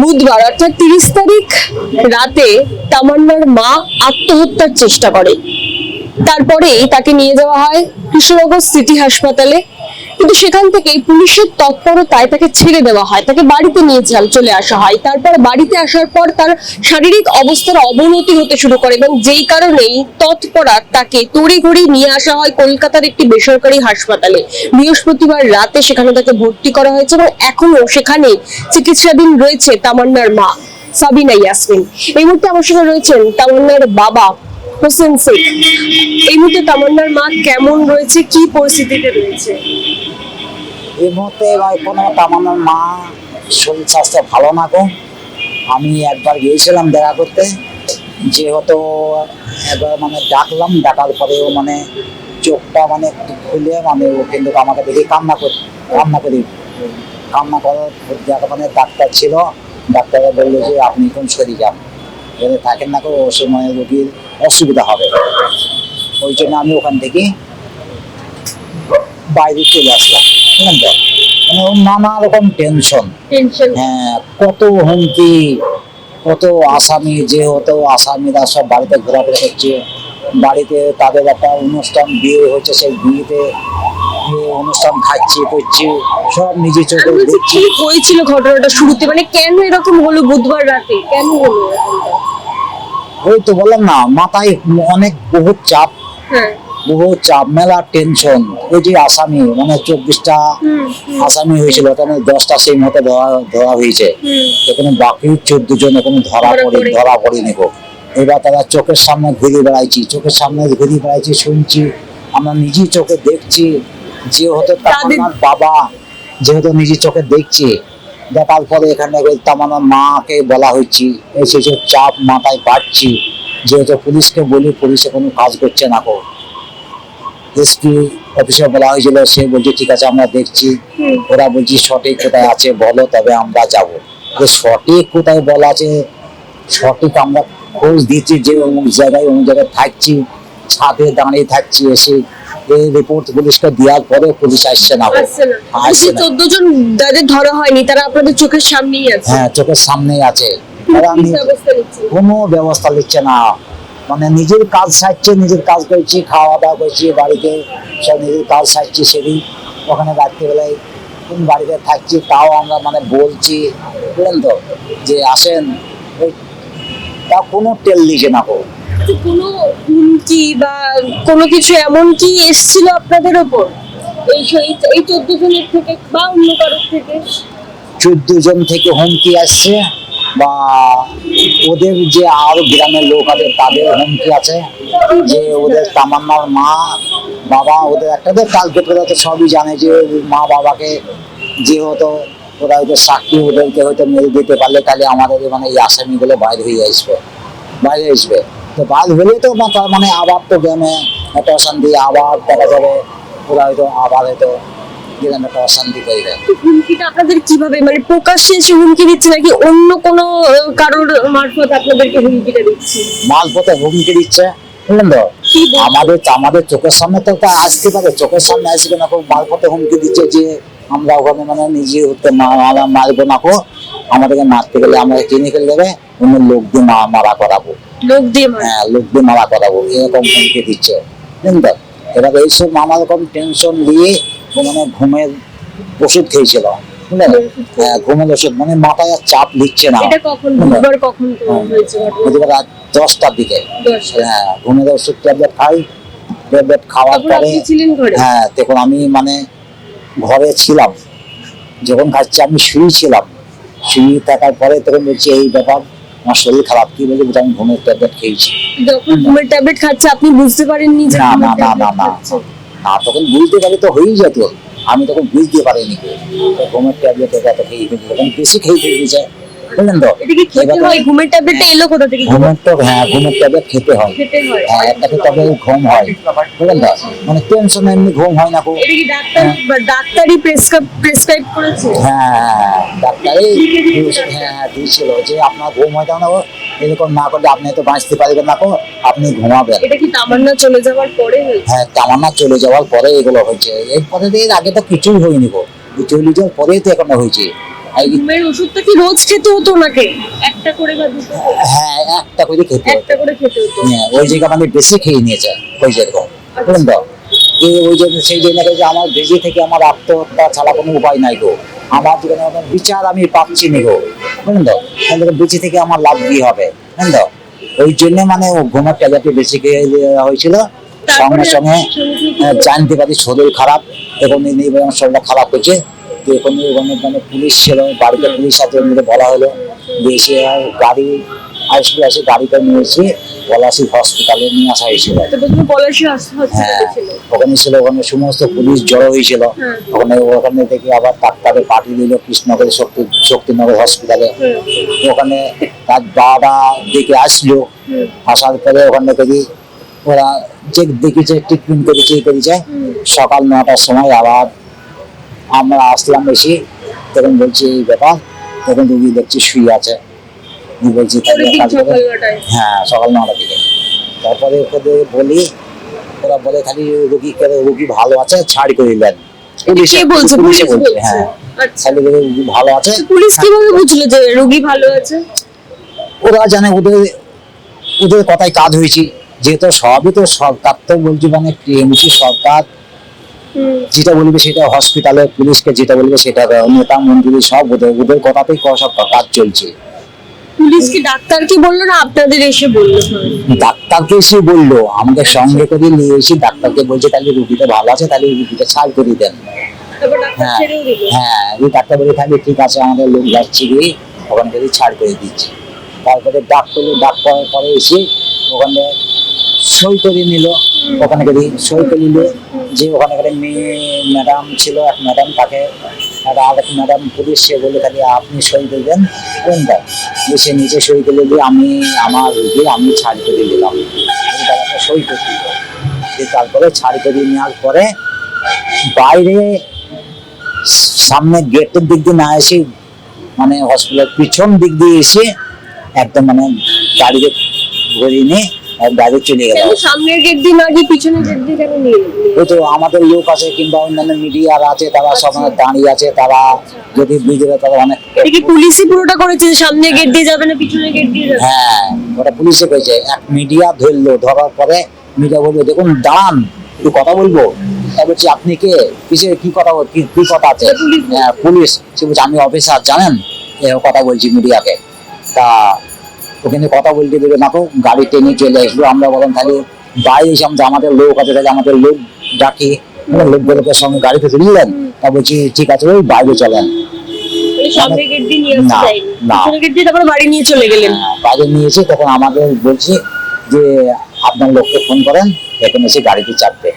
বুধবার, অর্থাৎ তিরিশ তারিখ রাতে তামান্নার মা আত্মহত্যার চেষ্টা করে। তারপরেই তাকে নিয়ে যাওয়া হয় কৃষ্ণনগর সিটি হাসপাতালে। কিন্তু সেখান থেকে পুলিশের তৎপরতায় তাকে ছেড়ে দেওয়া হয়, তাকে বাড়িতে নিয়ে চাল- আসা হয়। তারপর বাড়িতে আসার পর তার শারীরিক অবস্থার অবনতি হতে শুরু করে এবং যেই কারণেই তৎপরাত তাকে তড়িঘড়ি নিয়ে আসা হয় কলকাতার একটি বেসরকারি হাসপাতালে। বৃহস্পতিবার রাতে সেখানে তাকে ভর্তি করা হয়েছে এবং এখনও সেখানে চিকিৎসাধীন রয়েছে তামান্নার মা সাবিনা ইয়াসমিন। এই মুহূর্তে আমার সঙ্গে রয়েছেন তামান্নার বাবা হোসেন শেখ, এই মুহূর্তে তামান্নার মা কেমন রয়েছে? কি পরিস্থিতিতে রয়েছে? এই মুহূর্তে কোনো তামান্নার মা শরীর স্বাস্থ্য ভালো না গো। আমি একবার গিয়েছিলাম দেখা করতে। যেহেতু একবার মানে ডাকলাম, ডাকার পরেও মানে চোখটা মানে একটু খুলে মানে ও কিন্তু আমাকে দেখে কান্না করে, কান্না করি। কান্না করার মানে ডাক্তার ছিল, ডাক্তাররা বলল যে আপনি কোন সরি যান। যদি থাকেন না করে সময় রোগীর অসুবিধা হবে। ওই জন্য আমি ওখান থেকে বাইরে চলে আসলাম। মানে নানা রকম টেনশন টেনশন হ্যাঁ কত হুমকি কত আসামি যে হতো আসামিরা সব বাড়িতে ঘোরাফেরা করছে। বাড়িতে তাদের একটা অনুষ্ঠান বিয়ে হচ্ছে সেই বিয়েতে অনুষ্ঠান খাচ্ছি করছি সব নিজে চোখে হয়েছিল ঘটনাটা শুরুতে? মানে কেন এরকম হলো বুধবার রাতে? কেন হলো? ওই তো বললাম না মাথায় অনেক বহুত চাপ। হ্যাঁ। বহু চাপ মেলা টেনশন ওই যে আসামি মানে চব্বিশটা আসামি হয়েছিল ওখানে দশটা সেই মতো ধরা ধরা হয়েছে। এখানে বাকি চোদ্দ জন এখনও ধরা পড়ে। ধরা পড়ে নেব এবার তারা চোখের সামনে ঘুরে বেড়াইছি চোখের সামনে ঘুরে বেড়াইছি শুনছি আমরা নিজেই চোখে দেখছি যেহেতু তাদের- তামান্নার বাবা যেহেতু নিজের চোখে দেখছি দেখার পরে এখানে ওই আমার মাকে বলা এই সেই সব চাপ মাথায় পাচ্ছি যেহেতু পুলিশকে বলি পুলিশে কোনো কাজ করছে না কো এসপি অফিসে বলা হয়েছিল সে বলছে ঠিক আছে আমরা দেখছি। ওরা বলছি সঠিক কোথায় আছে বলো তবে আমরা যাব। যে সঠিক কোথায় বলা আছে সঠিক আমরা খোঁজ দিচ্ছি যে অমুক জায়গায় অমুক জায়গায় থাকছি ছাদে দাঁড়িয়ে থাকছি এসে এই রিপোর্ট পুলিশকে দেওয়ার পরে পুলিশ আসছে না। আসছে চোদ্দ জন যাদের ধরা হয়নি তারা আপনাদের চোখের সামনেই আছে। হ্যাঁ চোখের সামনেই আছে। কোনো ব্যবস্থা নিচ্ছে না। মানে নিজের কাজ সারছে নিজের কাজ করছি খাওয়া দাওয়া করছি বাড়িতে সব নিজের কাজ সারছি সেদিন। ওখানে রাত্রিবেলায় কোন বাড়িতে থাকছি তাও আমরা মানে বলছি বুঝলেন তো যে আসেন। তা কোনো তেল দিছে না কোনো হুমকি বা কোনো কিছু এমন কি এসেছিল আপনাদের ওপর? এই এই- চোদ্দ জনের থেকে বা অন্য কারোর থেকে? চোদ্দ জন থেকে হুমকি আসছে বা ওদের যে আরও গ্রামের লোক আছে, তাদের হুমকি আছে যে ওদের তামান্নার মা, বাবা, ওদের একটা তো টার্গেট তো সবই জানে যে মা বাবাকে যেহেতু ওরা ওদের সাক্ষী, ওদেরকে হয়তো মেরে দিতে পারলে তাহলে আমাদের মানে এই আসামিগুলো বাইরে হয়ে আসবে, বাইরে আসবে। তো বাইরে হলে তো তার মানে আবার তো গ্রামে একটা অশান্তি আবার দেখা যাবে ওরা হয়তো আবার হয়তো গ্রামে একটা অশান্তি করে দেয় হুমকিটা আপনাদের কীভাবে মানে প্রকাশ্যে এসে হুমকি দিচ্ছে নাকি অন্য কোনো কারোর মারফত আপনাদেরকে হুমকিটা দিচ্ছে? মালপথে হুমকি দিচ্ছে বুঝলেন তো? আমাদের আমাদের চোখের সামনে তো তা আসতে পারে চোখের সামনে আসবে না খুব মালপথে হুমকি দিচ্ছে যে আমরা ওখানে মানে নিজে মা- মারবো না কো আমাদেরকে মারতে গেলে আমরা ফেলে দেবে অন্য লোক দিয়ে মারা করাবো। লোক দিয়ে হ্যাঁ লোক দিয়ে মারা করাবো এরকম হুমকি দিচ্ছে। বুঝলেন এবার এইসব নানা রকম টেনশন দিয়ে মানে ঘুমের ওষুধ খেয়েছিল। হ্যাঁ ঘুমের ওষুধ মানে মাথায় আর চাপ দিচ্ছে না? বুধবার রাত দশটার দিকে। হ্যাঁ ঘুমের ওষুধ ট্যাবলেট খাই ট্যাবলেট খাওয়ার পরে হ্যাঁ দেখুন আমি মানে ঘরে ছিলাম। যখন খাচ্ছি আমি শুয়ে ছিলাম। শুয়ে থাকার পরে তখন বলছি এই ব্যাপার আমার শরীর খারাপ। কি বলে আমি ঘুমের ট্যাবলেট খেয়েছি। যখন ঘুমের ট্যাবলেট খাচ্ছে আপনি বুঝতে পারেননি যে না না না না না। না তখন বুঝতে পারি তো হয়েই যেত। আমি তখন বুঝতে পারিনি। তো ঘুমের ট্যাবলেট এটা তো খেয়ে ফেলি তখন বেশি খেয়ে ফেলছে বুঝলেন তো? এটা কি খেতে হয়? ঘুমের ট্যাবলেটটা এলো কোথা থেকে? ঘুমের তো হ্যাঁ ঘুমের ট্যাবলেট খেতে হয়। খেতে হয়। হ্যাঁ। একটাতে তবে ঘুম হয়। বুঝলেন তো? মানে টেনশন এমনি ঘুম হয় না খুব। এটা কি ডাক্তার ডাক্তারই প্রেসক্রাইব প্রেসক্রাইব করেছে? হ্যাঁ ডাক্তারই হ্যাঁ দিয়েছিল যে আপনার ঘুম হয় না এরকম না করলে আপনি তো বাঁচতে পারবেন না গো, আপনি ঘুমাবেন। এটা কি তামান্না চলে যাওয়ার পরে হয়েছে? হ্যাঁ তামান্না চলে যাওয়ার পরে এগুলো হয়েছে। এই পরে এর আগে তো কিছুই হয়নি গো। চলে যাওয়ার পরেই তো এখনও হয়েছে। ঘুমের ওষুধটা কি রোজ খেতে হতো ওনাকে? একটা করে বা দুটো? হ্যাঁ একটা করে খেতে একটা করে খেতে হতো। হ্যাঁ, ওই জায়গা মানে বেশি খেয়ে নিয়েছে ওই তো? এই ওই জন্য সেই জন্য যে আমার বেজি থেকে আমার আত্মহত্যা ছাড়া কোনো উপায় নাই গো। আমার জীবনে বিচার আমি পাচ্ছি নি গো। বুঝলেন তো? তাহলে বেঁচে থেকে আমার লাভ কি হবে? বুঝলেন তো? ওই জন্য মানে ঘুমের ট্যাবলেটটি বেশি খেয়ে দেওয়া হয়েছিল। সঙ্গে সঙ্গে আহ, জানতে পারি শরীর খারাপ এবং শরীরটা খারাপ হচ্ছে তো এখন ওখানে মানে পুলিশ ছিল বাড়িতে পুলিশ আছে এমনিতে বলা হলো যে এসে আর গাড়ি আসবে আসে গাড়িটা নিয়ে এসে পলাশি হসপিটালে নিয়ে আসা হয়েছিল। হ্যাঁ ওখানে ছিল ওখানে সমস্ত পুলিশ জড়ো হয়েছিল। হ্যাঁ। ওখানে ওখানে থেকে আবার ডাক্তারে পাঠিয়ে দিল কৃষ্ণনগর শক্তি শক্তিনগর হসপিটালে ওখানে তার বাবা দেখে আসলো। আসার পরে ওখানে থেকে ওরা যে দেখেছে ট্রিটমেন্ট করেছে করেছে। সকাল নটার সময় আবার আমরা আসলাম এসে তখন বলছি এই ব্যাপার। তখন রুগী দেখছি শুয়ে আছে। বলছি হ্যাঁ সকাল নটা থেকে তারপরে ওদের বলি ওরা বলে খালি রুগী রুগী ভালো আছে ছাড় করে দিলেন বলছে? পুলিশ বলছে হ্যাঁ। আচ্ছা। খালি রুগী ভালো আছে পুলিশ কীভাবে বুঝলো যে রোগী ভালো আছে? ওরা জানে ওদের ওদের কথায় কাজ হয়েছে। যেহেতু সবই তো সরকার তো বলছি মানে টিএমসি সরকার যেটা বলবে সেটা হসপিটালে পুলিশকে যেটা বলবে সেটা নেতা মন্ত্রী সব ওদের ওদের কথাতেই সব কাজ চলছে। পুলিশ কি ডাক্তার কি বলল না আপনাদের এসে বলল? ডাক্তারকে এসে বলল আমাদের সঙ্গে করে নিয়ে এসে ডাক্তারকে বলছে তাহলে রুগীটা ভালো আছে তাহলে রুগীটা ছাড় করে দেন। ডাক্তার হ্যাঁ হ্যাঁ ডাক্তার বলে থাকবে ঠিক আছে আমাদের লোক যাচ্ছে গিয়ে ওখানে থেকে ছাড় করে দিচ্ছি। তারপরে ডাক করল ডাক করার পরে এসে ওখানে সই করে নিল। ওখানে সই করে নিল যে ওখানে মেয়ে ম্যাডাম ছিল, এক ম্যাডাম তাকে একটা আরেক ম্যাডাম পুলিশ, সে বলে খালি আপনি সই করবেন কোনটা? সে নিচে সই করে দিয়ে আমি, আমার রুগী, আমি ছাড় করে দিলাম। টাকাটা সই করে দিল। তারপরে ছাড় করে নেওয়ার পরে বাইরে সামনে গেটের দিক দিয়ে না এসে মানে হসপিটাল পিছন দিক দিয়ে এসে একদম মানে গাড়িতে ঘুরিয়ে নিয়ে আর গাড়ি চলে গেল। সামনের গেট দিয়ে না গিয়ে পিছনের গেট দিয়ে কেন নিয়ে? ওই তো আমাদের লোক আছে কিংবা অন্যান্য মিডিয়ার আছে তারা সব দাঁড়িয়ে আছে তারা যদি তারা অনেক এটা কি পুলিশই পুরোটা করেছে যে সামনের গেট দিয়ে যাবে না পিছনের গেট দিয়ে যাবে। হ্যাঁ ওটা পুলিশে এক মিডিয়া ধরলো ধরার পরে মিডিয়া বলল দেখুন দাঁড়ান একটু কথা বলব। বলছি আপনি কে? কিসে কি কথা কি কি কথা আছে? পুলিশ। হ্যাঁ পুলিশ। সে বলছে আমি অফিসার জানেন? কথা বলছি মিডিয়াকে তা ওখানে কথা বলতে দেবে না তো গাড়ি টেনে চলে আসলো। আমরা বললাম তাহলে বাইরে এসে আমরা আমাদের লোক আছে তাহলে আমাদের লোক ডাকি। লোকগুলোকে সঙ্গে গাড়িতে তুললেন তা বলছি ঠিক আছে ওই বাইরে চলেন। বাড়ি নিয়ে চলে গেলেন। হ্যাঁ, বাইরে নিয়েছে তখন আমাদের বলছে যে আপনার লোককে ফোন করেন এখানে এসে গাড়িতে চাপবে।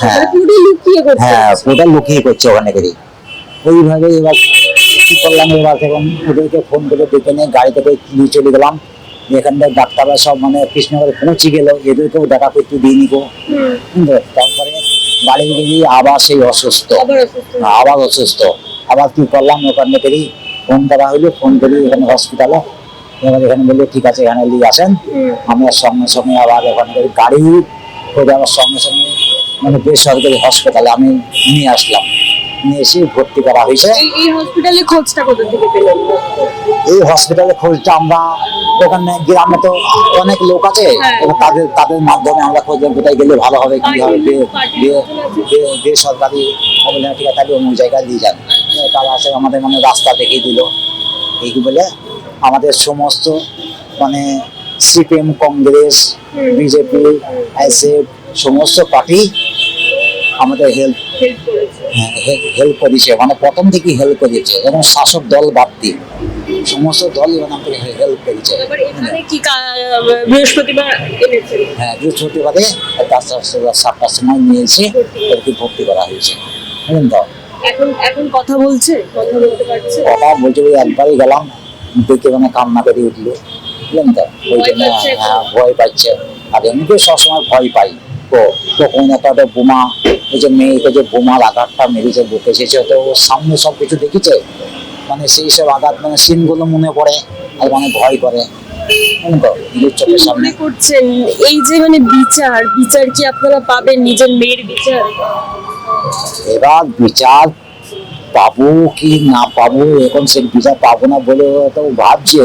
হ্যাঁ। পুরো লুকিয়ে করছে। পুরোটা লুকিয়ে করছে ওখানে করে ওইভাবে এবার কি করলাম এবার তখন ওদেরকে ফোন করে ডেকে নিয়ে গাড়িতে করে নিয়ে চলে গেলাম। এখানটায় ডাক্তাররা সব মানে কৃষ্ণনগরে পৌঁছে গেল এদেরকেও দেখা করতে দিয়ে নিব। তারপরে বাড়ি গিয়ে আবার সেই অসুস্থ। আবার অসুস্থ। আবার কি করলাম ওখানে করেই ফোন করা হইল ফোন করি এখানে হসপিটালে এবার এখানে বলল ঠিক আছে এখানে নিয়ে আসেন। আমরা সঙ্গে সঙ্গে আবার ওখানে করে গাড়ি করে আবার সঙ্গে সঙ্গে মানে বেসরকারি হসপিটালে আমি নিয়ে আসলাম। নিয়ে এসে ভর্তি করা হয়েছে। এই হসপিটালে খোঁজটা কোথা থেকে পেলেন? এই হসপিটালে খোঁজটা আমরা ওখানে গ্রামে তো অনেক লোক আছে হ্যাঁ। তাদের তাদের মাধ্যমে আমরা খোঁজ কোথায় গেলে ভালো হবে কি হবে বেসরকারি ঠিক আছে। অন্য জায়গায় দিয়ে যান। তারা আসে আমাদের মানে রাস্তা দেখিয়ে দিল। এই বলে আমাদের সমস্ত মানে সিপিএম কংগ্রেস বিজেপি আইসিএফ সমস্ত পার্টি আমাদের হেল্প হেল্প করেছে মানে প্রথম থেকেই হেল্প করেছে এবং শাসক দল বাদ দিয়ে। সমস্ত দলই আমাদের হেল্প করেছে। বৃহস্পতিবার হ্যাঁ বৃহস্পতিবারে সাতটার সময় নিয়েছে ওদেরকে ভর্তি করা হয়েছে। বুঝলেন তো? এখন এখন কথা বলছে? কথা বলতে পারছে? কথা বলছে একবারই গেলাম দেখে মানে কান্না করে উঠল। বুঝলেন তো? ওই জন্য হ্যাঁ ভয় পাচ্ছে। আর এমনিতে সবসময় ভয় পাই। তো তখন একটা একটা বোমা ওই যে মেয়েকে যে বোমার আঘাতটা মেরেছে বুকে এসেছে তো ওর সামনে সব কিছু দেখেছে? মানে সেই সব আঘাত মানে সিনগুলো মনে পড়ে আর মানে ভয় করে। চোখের সামনে। করছেন? এই যে মানে বিচার বিচার কি আপনারা পাবেন নিজের মেয়ের বিচার? এবার বিচার পাবো কি না পাবো এখন সে বিচার পাবো না বলে তো ভাবছে।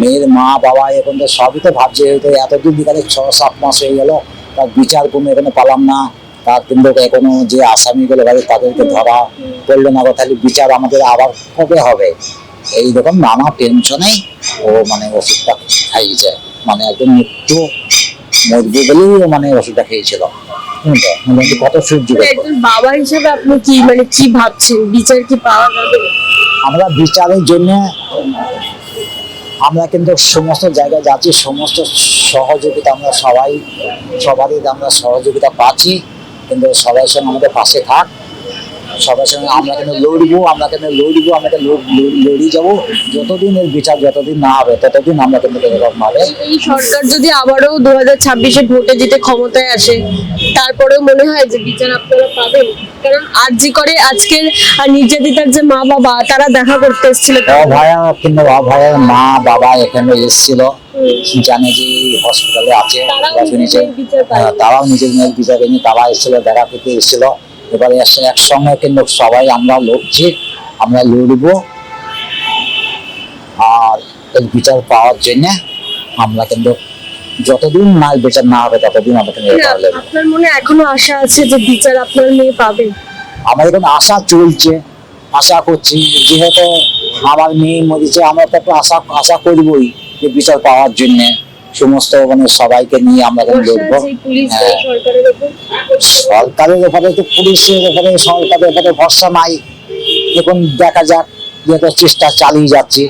মেয়ের মা বাবা এখন তো সবই তো ভাবছে তো এতদিন বিকালে ছ সাত মাস হয়ে গেল তার বিচার কোনো এখানে পালাম না। তার কিন্তু এখনও যে আসামিগুলো আছে তাদেরকে ধরা পড়ল না তাহলে বিচার আমাদের আবার কবে হবে? এই রকম নানা টেনশনেই ও মানে ওষুধটা খাইয়েছে মানে একদম মৃত্যু মরবে বলেই ও মানে ওষুধটা খেয়েছিল? মোটামুটি কত সহ্য বাবা হিসেবে আপনি কি মানে কি ভাবছেন? বিচার কি পাওয়া যাবে? আমরা বিচারের জন্য আমরা কিন্তু সমস্ত জায়গায় যাচ্ছি সমস্ত সহযোগিতা আমরা সবাই সবারই আমরা সহযোগিতা পাচ্ছি। কিন্তু সবাই সঙ্গে আমাদের পাশে থাক। সবার সঙ্গে আমরা কিন্তু লড়বো আমরা কিন্তু লড়বো আমরা লড়- লড়িয়ে যাব? যতদিন এর বিচার যতদিন না হবে ততদিন আমরা কিন্তু এরকম ভাবে এই সরকার যদি আবারও দু হাজার ছাব্বিশে ভোটে জিতে ক্ষমতায় আসে তারপরেও মনে হয় যে বিচার আপনারা পাবেন? কারণ আরজি করে আজকের আর নির্যাতিতার যে মা বাবা তারা দেখা করতে এসেছিল। অভয়া কিন্তু অভয়ের মা বাবা এখানে এসেছিল। জানে যে হসপিটালে আছে তারাও। হ্যাঁ, তারাও নিজের মেয়ের বিচার নিয়ে তারা এসেছিল দেখা করতে এসেছিল। এবারে এসে একসঙ্গে কিন্তু সবাই আমরা লড়ছি আমরা লড়বো। আর এর বিচার পাওয়ার জন্য আমরা কিন্তু যতদিন না বিচার না হবে ততদিন আমরা কিন্তু আপনার মনে এখনও আশা আছে যে বিচার আপনার মেয়ে পাবে? আমাদের এখন আশা চলছে আশা করছি। যেহেতু আমার মেয়ে মরেছে আমরা তো একটু আশা আশা করবই। যে বিচার পাওয়ার জন্য সমস্ত মানে সবাইকে নিয়ে আমরা লড়বো। হ্যাঁ। সরকারের ওপরে। ব্যাপারে তো পুলিশের ব্যাপারে সরকারের ব্যাপারে ভরসা নাই। এখন দেখা যাক যেহেতু চেষ্টা চালিয়ে যাচ্ছি।